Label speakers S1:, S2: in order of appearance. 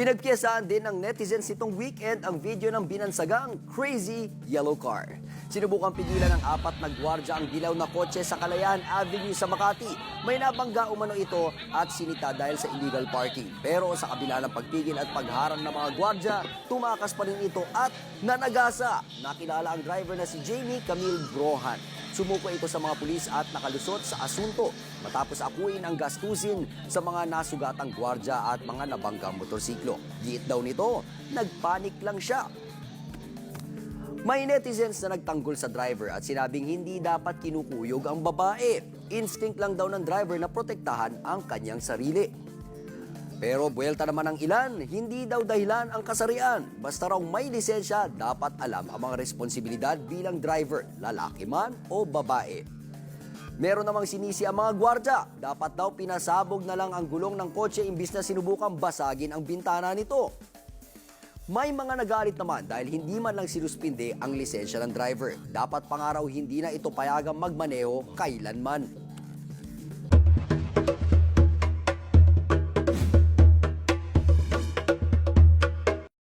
S1: Pinagpiyasahan din ng netizens nitong weekend ang video ng binansagang Crazy Yellow Car. Sinubukang pigilan ng apat na gwardya ang dilaw na kotse sa Kalayaan Avenue sa Makati. May nabangga umano ito at sinita dahil sa illegal parking. Pero sa kabila ng pagpigil at pagharang ng mga gwardya, tumakas pa rin ito at nanagasa. Nakilala ang driver na si Jamie Camille Brohan. Sumuko ito sa mga pulis at nakalusot sa asunto matapos akuin ang gastusin sa mga nasugatang gwardya at mga nabanggang motorsiklo. Giit daw nito, nagpanik lang siya. May netizens na nagtanggol sa driver at sinabing hindi dapat kinukuyog ang babae. Instinct lang daw ng driver na protektahan ang kanyang sarili. Pero buwelta naman ang ilan, hindi daw dahilan ang kasarian. Basta raw may lisensya, dapat alam ang mga responsibilidad bilang driver, lalaki man o babae. Meron namang sinisi ang mga gwardya. Dapat daw pinasabog na lang ang gulong ng kotse imbis na sinubukang basagin ang bintana nito. May mga nagalit naman dahil hindi man lang sinuspinde ang lisensya ng driver. Dapat pangaraw hindi na ito payagang magmaneho kailanman.